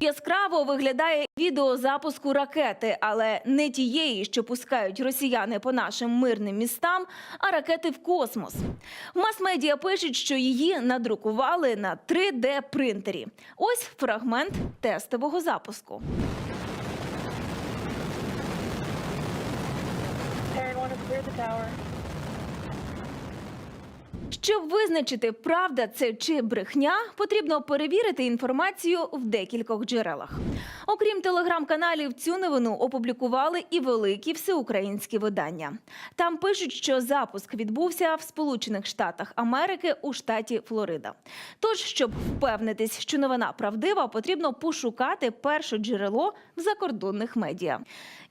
Яскраво виглядає відео запуску ракети, але не тієї, що пускають росіяни по нашим мирним містам, а ракети в космос. В мас-медіа пишуть, що її надрукували на 3D принтері. Ось фрагмент тестового запуску. Parent Щоб визначити, правда це чи брехня, потрібно перевірити інформацію в декількох джерелах. Окрім телеграм-каналів, цю новину опублікували і великі всеукраїнські видання. Там пишуть, що запуск відбувся в Сполучених Штатах Америки у штаті Флорида. Тож, щоб впевнитись, що новина правдива, потрібно пошукати перше джерело в закордонних медіа.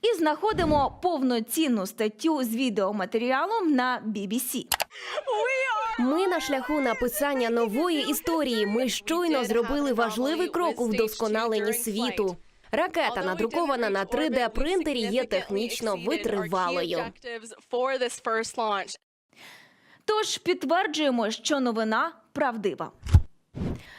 І знаходимо повноцінну статтю з відеоматеріалом на BBC. Ми на шляху написання нової історії. Ми щойно зробили важливий крок у вдосконаленні світу. Ракета, надрукована на 3D принтері, є технічно витривалою. Тож підтверджуємо, що новина правдива.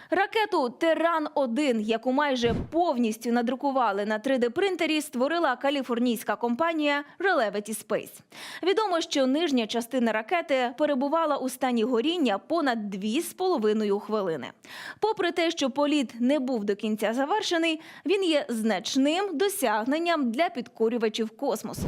Ракету Теран 1 яку майже повністю надрукували на 3D-принтері, створила каліфорнійська компанія Relevity Space. Відомо, що нижня частина ракети перебувала у стані горіння понад 2,5 хвилини. Попри те, що політ не був до кінця завершений, він є значним досягненням для підкорювачів космосу.